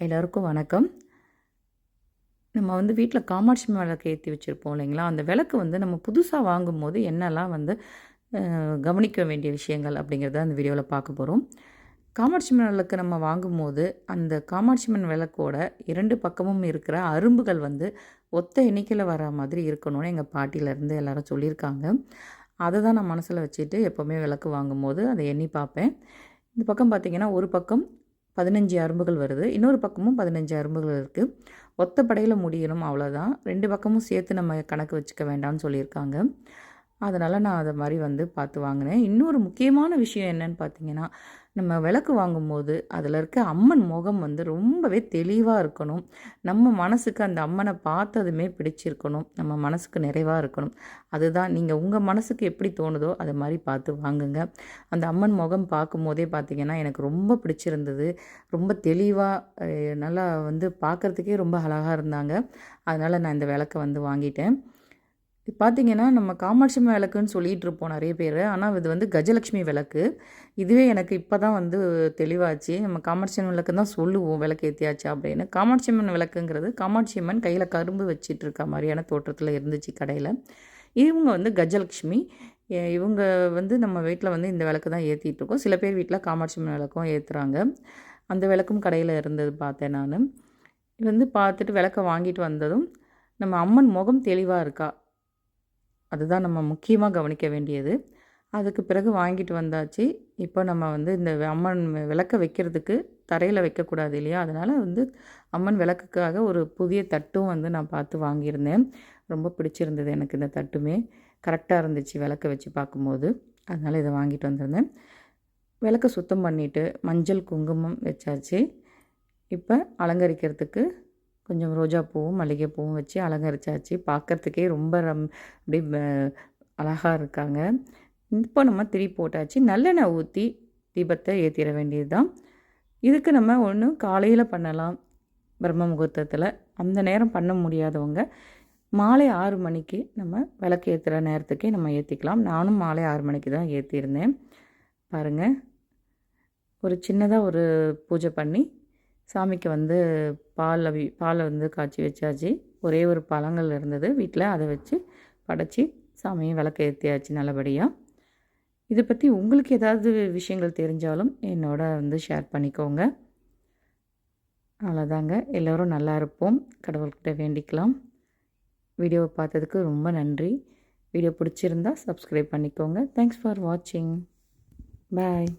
எல்லோருக்கும் வணக்கம். நம்ம வந்து வீட்டில் காமாட்சி விளக்கு ஏற்றி வச்சுருப்போம் இல்லைங்களா? அந்த விளக்கு வந்து நம்ம புதுசாக வாங்கும்போது என்னெல்லாம் வந்து கவனிக்க வேண்டிய விஷயங்கள் அப்படிங்கிறத அந்த வீடியோவில் பார்க்க போகிறோம் காமாட்சி விளக்கு நம்ம வாங்கும்போது அந்த காமாட்சி அம்மன் விளக்கோட இரண்டு பக்கமும் இருக்கிற அரும்புகள் வந்து ஒத்த எண்ணிக்கையில் வர மாதிரி இருக்கணும்னு எங்கள் பாட்டியிலேருந்து எல்லாரும் சொல்லியிருக்காங்க. அதை தான் நான் மனசில் வச்சுட்டு எப்போவுமே விளக்கு வாங்கும்போது அதை எண்ணி பார்ப்பேன். இந்த பக்கம் பார்த்திங்கன்னா ஒரு பக்கம் பதினஞ்சு அரும்புகள் வருது. இன்னொரு பக்கமும் பதினஞ்சு அரும்புகள் இருக்குது ஒத்த படையில் முடியணும் அவ்வளோதான் ரெண்டு பக்கமும் சேர்த்து நம்ம கணக்கு வச்சுக்க வேண்டாம்னு சொல்லியிருக்காங்க. அதனால் நான் அதை மாதிரி வந்து பார்த்து வாங்கினேன். இன்னொரு முக்கியமான விஷயம் என்னன்னு பார்த்தீங்கன்னா நம்ம விளக்கு வாங்கும்போது அதில் இருக்க அம்மன் முகம் வந்து ரொம்பவே தெளிவாக இருக்கணும். நம்ம மனசுக்கு அந்த அம்மனை பார்த்ததுமே பிடிச்சிருக்கணும். நம்ம மனசுக்கு நிறைவாக இருக்கணும். அதுதான் நீங்கள் உங்கள் மனசுக்கு எப்படி தோணுதோ அது மாதிரி பார்த்து வாங்குங்க. அந்த அம்மன் முகம் பார்க்கும்போதே பார்த்தீங்கன்னா எனக்கு ரொம்ப பிடிச்சிருந்தது. ரொம்ப தெளிவாக நல்லா வந்து பார்க்குறதுக்கே ரொம்ப அழகாக இருந்தாங்க. அதனால் நான் இந்த விளக்கை வந்து வாங்கிட்டேன். இது பார்த்திங்கன்னா நம்ம காமாட்சி விளக்குன்னு சொல்லிகிட்டு இருப்போம் நிறைய பேர். ஆனால் இது வந்து கஜலட்சுமி விளக்கு. இதுவே எனக்கு இப்போ தான் வந்து தெளிவாச்சு. நம்ம காமாட்சி அம்மன் விளக்கு தான் சொல்லுவோம் விளக்கு ஏற்றியாச்சு அப்படின்னு. காமாட்சி அம்மன் விளக்குங்கிறது காமாட்சி அம்மன் கையில் கரும்பு வச்சிட்டு இருக்க மாதிரியான தோற்றத்தில் இருந்துச்சு கடையில். இவங்க வந்து கஜலட்சுமி. இவங்க வந்து நம்ம வீட்டில் வந்து இந்த விளக்கு தான் ஏற்றிட்டு இருக்கோம் சில பேர் வீட்டில் காமாட்சி அம்மன் விளக்கும் ஏற்றுறாங்க அந்த விளக்கும் கடையில் இருந்தது பார்த்தேன் நான். இது வந்து பார்த்துட்டு விளக்கை வாங்கிட்டு வந்ததும் நம்ம அம்மன் முகம் தெளிவாக இருக்கா? அதுதான் நம்ம முக்கியமாக கவனிக்க வேண்டியது. அதுக்கு பிறகு வாங்கிட்டு வந்தாச்சு. இப்போ நம்ம வந்து இந்த அம்மன் விளக்க வைக்கிறதுக்கு தரையில் வைக்கக்கூடாது இல்லையா? அதனால் வந்து அம்மன் விளக்குக்காக ஒரு புதிய தட்டும் வந்து நான் பார்த்து வாங்கியிருந்தேன். ரொம்ப பிடிச்சிருந்தது எனக்கு இந்த தட்டுமே. கரெக்டாக இருந்துச்சு விளக்க வச்சு பார்க்கும்போது. அதனால் இதை வாங்கிட்டு வந்திருந்தேன். விளக்க சுத்தம் பண்ணிவிட்டு மஞ்சள் குங்குமம் வச்சாச்சு. இப்போ அலங்கரிக்கிறதுக்கு கொஞ்சம் ரோஜாப்பூவும் மல்லிகைப்பூவும் வச்சு அலங்கரிச்சாச்சு. பார்க்கறதுக்கே ரொம்ப ரம் அப்படியே அழகாக இருக்காங்க. இப்போ நம்ம திரி போட்டாச்சு. நல்லெண்ணெய் ஊற்றி தீபத்தை ஏற்றிட வேண்டியது தான் இதுக்கு நம்ம ஒன்று காலையில் பண்ணலாம். பிரம்ம முகூர்த்தத்தில். அந்த நேரம் பண்ண முடியாதவங்க மாலை ஆறு மணிக்கு நம்ம விளக்கு ஏற்றுற நேரத்துக்கே நம்ம ஏற்றிக்கலாம் நானும் மாலை ஆறு மணிக்கு தான் ஏற்றிருந்தேன் பாருங்கள் ஒரு சின்னதாக ஒரு பூஜை பண்ணி சாமிக்கு வந்து பால் அவி பாலை வந்து காய்ச்சி வச்சாச்சு. ஒரே ஒரு பழங்கள் இருந்தது. வீட்டில் அதை வச்சு படைச்சி சாமியை விளக்க ஏற்றியாச்சு நல்லபடியாக இதை பற்றி உங்களுக்கு ஏதாவது விஷயங்கள் தெரிஞ்சாலும் என்னோட வந்து ஷேர் பண்ணிக்கோங்க. அவ்வளோதாங்க எல்லோரும் நல்லா இருப்போம். கடவுள்கிட்ட வேண்டிக்கலாம். வீடியோவை பார்த்ததுக்கு ரொம்ப நன்றி. வீடியோ பிடிச்சிருந்தா சப்ஸ்கிரைப் பண்ணிக்கோங்க. தேங்க்ஸ் ஃபார் வாட்சிங் பாய்